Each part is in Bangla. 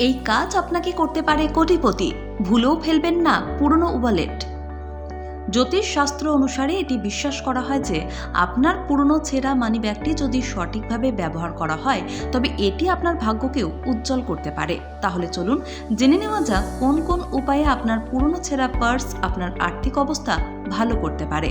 এই কাজ আপনাকে করতে পারে কোটিপতি। ভুলেও ফেলবেন না পুরনো ওয়ালেট। জ্যোতিষ শাস্ত্র অনুসারে এটি বিশ্বাস করা হয় যে, আপনার পুরনো ছেঁড়া মানি ব্যাগটি যদি সঠিকভাবে ব্যবহার করা হয়, তবে এটি আপনার ভাগ্যকেও উজ্জ্বল করতে পারে। তাহলে চলুন জেনে নেওয়া যাক কোন কোন উপায়ে আপনার পুরনো ছেঁড়া পার্স আপনার আর্থিক অবস্থা ভালো করতে পারে।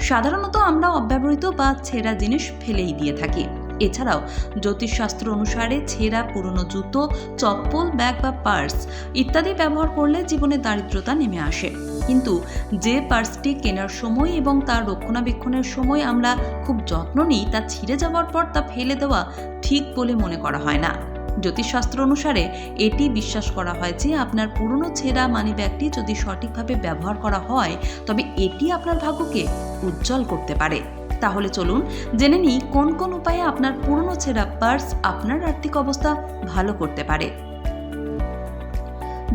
সাধারণত আমরা অব্যবহৃত বা ছেঁড়া জিনিস ফেলেই দিয়ে থাকি। এছাড়াও জ্যোতিষশাস্ত্র অনুসারে ছেঁড়া, পুরনো জুতো, চপ্পল, ব্যাগ বা পার্স ইত্যাদি ব্যবহার করলে জীবনে দারিদ্রতা নেমে আসে। কিন্তু যে পার্সটি কেনার সময় এবং তার রক্ষণাবেক্ষণের সময় আমরা খুব যত্ন নিই, তা ছিঁড়ে যাওয়ার পর তা ফেলে দেওয়া ঠিক বলে মনে করা হয় না। জ্যোতিষশাস্ত্র অনুসারে এটি বিশ্বাস করা হয় যে আপনার পুরনো ছেঁড়া মানি ব্যাগটি যদি সঠিকভাবে ব্যবহার করা হয়, তবে এটি আপনার ভাগ্যকে উজ্জ্বল করতে পারে। তাহলে চলুন জেনে নিই কোন কোন উপায়ে আপনার পুরনো ছেঁড়া পার্স আপনার আর্থিক অবস্থা ভালো করতে পারে।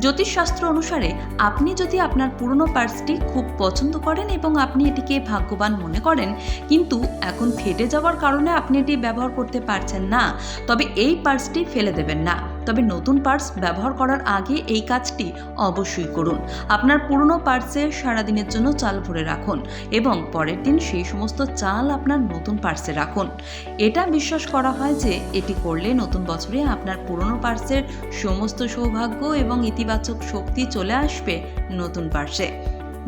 জ্যোতিষশাস্ত্র অনুসারে আপনি যদি আপনার পুরনো পার্সটি খুব পছন্দ করেন এবং আপনি এটিকে ভাগ্যবান মনে করেন, কিন্তু এখন ফেটে যাওয়ার কারণে আপনি এটি ব্যবহার করতে পারছেন না, তবে এই পার্সটি ফেলে দেবেন না। তবে নতুন পার্স ব্যবহার করার আগে এই কাজটি অবশ্যই করুন। আপনার পুরনো পার্সে সারাদিনের জন্য চাল ভরে রাখুন এবং পরের দিন সেই সমস্ত চাল আপনার নতুন পার্সে রাখুন। এটা বিশ্বাস করা হয় যে এটি করলে নতুন বছরে আপনার পুরনো পার্সের সমস্ত সৌভাগ্য এবং ইতিবাচক শক্তি চলে আসবে নতুন পার্সে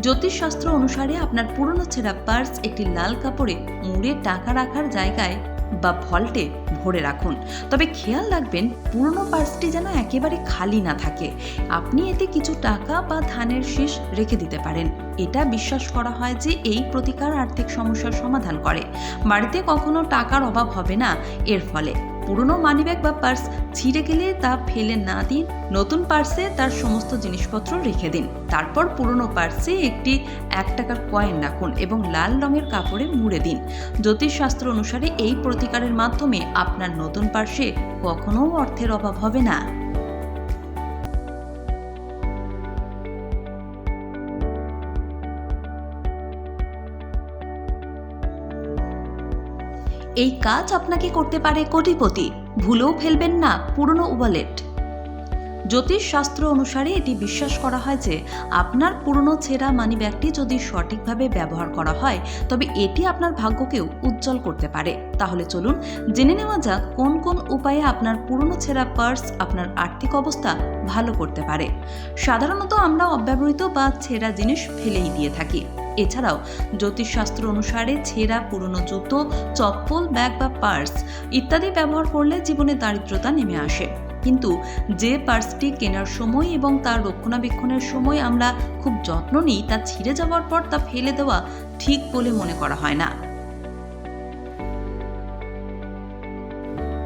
জ্যোতিষশাস্ত্র অনুসারে আপনার পুরনো ছেঁড়া পার্স একটি লাল কাপড়ে মুড়ে টাকা রাখার জায়গায় বা ভল্টে ভরে রাখুন। তবে খেয়াল রাখবেন, পুরনো পার্সটি যেন একেবারে খালি না থাকে। আপনি এতে কিছু টাকা বা ধানের শীষ রেখে দিতে পারেন। এটা বিশ্বাস করা হয় যে এই প্রতিকার আর্থিক সমস্যার সমাধান করে। বাড়িতে কখনো টাকার অভাব হবে না। এর ফলে পুরনো মানিব্যাগ বা পার্স ছিঁড়ে গেলে তা ফেলে না দিন, নতুন পার্সে তার সমস্ত জিনিসপত্র রেখে দিন। তারপর পুরনো পার্সে একটি এক টাকার কয়েন রাখুন এবং লাল রঙের কাপড়ে মুড়ে দিন। জ্যোতিষশাস্ত্র অনুসারে এই প্রতিকারের মাধ্যমে আপনার নতুন পার্সে কখনো অর্থের অভাব হবে না। এই কাজ আপনাকে করতে পারে কোটিপতি। ভুলেও ফেলবেন না পুরনো ওয়ালেট। জ্যোতিষ শাস্ত্র অনুসারে এটি বিশ্বাস করা হয় যে, আপনার পুরনো ছেঁড়া মানি ব্যাগটি যদি সঠিকভাবে ব্যবহার করা হয়, তবে এটি আপনার ভাগ্যকেও উজ্জ্বল করতে পারে। তাহলে চলুন জেনে নেওয়া যাক কোন কোন উপায়ে আপনার পুরনো ছেঁড়া পার্স আপনার আর্থিক অবস্থা ভালো করতে পারে। সাধারণত আমরা অব্যবহৃত বা ছেঁড়া জিনিস ফেলেই দিয়ে থাকি। এছাড়াও জ্যোতিষশাস্ত্র অনুসারে ছেঁড়া, পুরনো জুতো, চপ্পল, ব্যাগ বা পার্স ইত্যাদি ব্যবহার করলে জীবনে দারিদ্রতা নেমে আসে। কিন্তু যে পার্সটি কেনার সময় এবং তার রক্ষণাবেক্ষণের সময় আমরা খুব যত্ন নিই, তা ছিঁড়ে যাওয়ার পর তা ফেলে দেওয়া ঠিক বলে মনে করা হয় না।